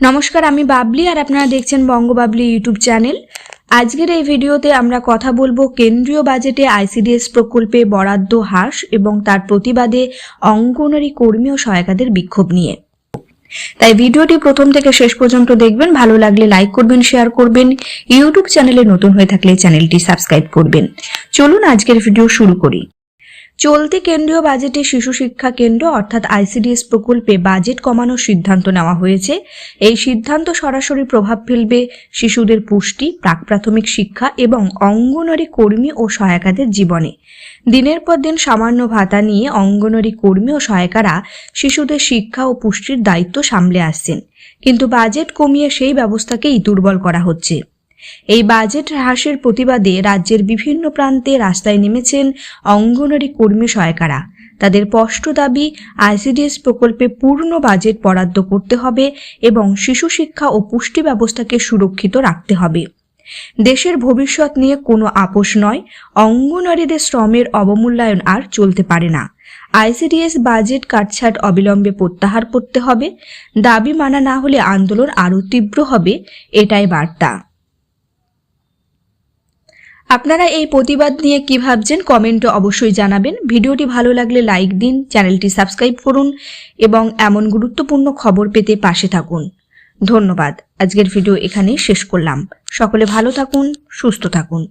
নমস্কার, আমি বাবলি আর আপনারা দেখছেন বঙ্গবাবলি ইউটিউব চ্যানেল। আজকের এই ভিডিওতে আমরা কথা বলব কেন্দ্রীয় বাজেটে আইসিডিএস প্রকল্পে বরাদ্দ হ্রাস এবং তার প্রতিবাদে অঙ্গনওয়াড়ি কর্মী ও সহায়িকাদের বিক্ষোভ নিয়ে। তাই ভিডিওটি প্রথম থেকে শেষ পর্যন্ত দেখবেন, ভালো লাগলে লাইক করবেন, শেয়ার করবেন, ইউটিউব চ্যানেলে নতুন হয়ে থাকলে চ্যানেলটি সাবস্ক্রাইব করবেন। চলুন আজকের ভিডিও শুরু করি। চলতি কেন্দ্রীয় বাজেটে শিশু শিক্ষা কেন্দ্র অর্থাৎ আইসিডিএস প্রকল্পে বাজেট কমানোর সিদ্ধান্ত নেওয়া হয়েছে। এই সিদ্ধান্ত সরাসরি প্রভাব ফেলবে শিশুদের পুষ্টি প্রাক প্রাথমিক শিক্ষা এবং অঙ্গনওয়াড়ি কর্মী ও সহায়িকাদের জীবনে। দিনের পর দিন সামান্য ভাতা নিয়ে অঙ্গনওয়াড়ি কর্মী ও সহায়িকারা শিশুদের শিক্ষা ও পুষ্টির দায়িত্ব সামলে আসছেন। কিন্তু বাজেট কমিয়ে সেই ব্যবস্থাকেই দুর্বল করা হচ্ছে। এই বাজেট হ্রাসের প্রতিবাদে রাজ্যের বিভিন্ন প্রান্তে রাস্তায় নেমেছেন অঙ্গনওয়াড়ি কর্মী সহায়কারা। তাদের স্পষ্ট দাবি, আইসিডিএস প্রকল্পে পূর্ণ বাজেট বরাদ্দ করতে হবে এবং শিশু শিক্ষা ও পুষ্টি ব্যবস্থাকে সুরক্ষিত রাখতে হবে। দেশের ভবিষ্যৎ নিয়ে কোনো আপোষ নয়, অঙ্গনওয়াড়িদের শ্রমের অবমূল্যায়ন আর চলতে পারে না। আইসিডিএস বাজেট কাটছাট অবিলম্বে প্রত্যাহার করতে হবে, দাবি মানা না হলে আন্দোলন আরও তীব্র হবে, এটাই বার্তা। আপনারা এই প্রতিবাদ নিয়ে কি ভাবছেন কমেন্টে অবশ্যই জানাবেন। ভিডিওটি ভালো লাগলে লাইক দিন, চ্যানেলটি সাবস্ক্রাইব করুন এবং এমন গুরুত্বপূর্ণ খবর পেতে পাশে থাকুন। ধন্যবাদ। আজকের ভিডিও এখানেই শেষ করলাম। সকলে ভালো থাকুন, সুস্থ থাকুন।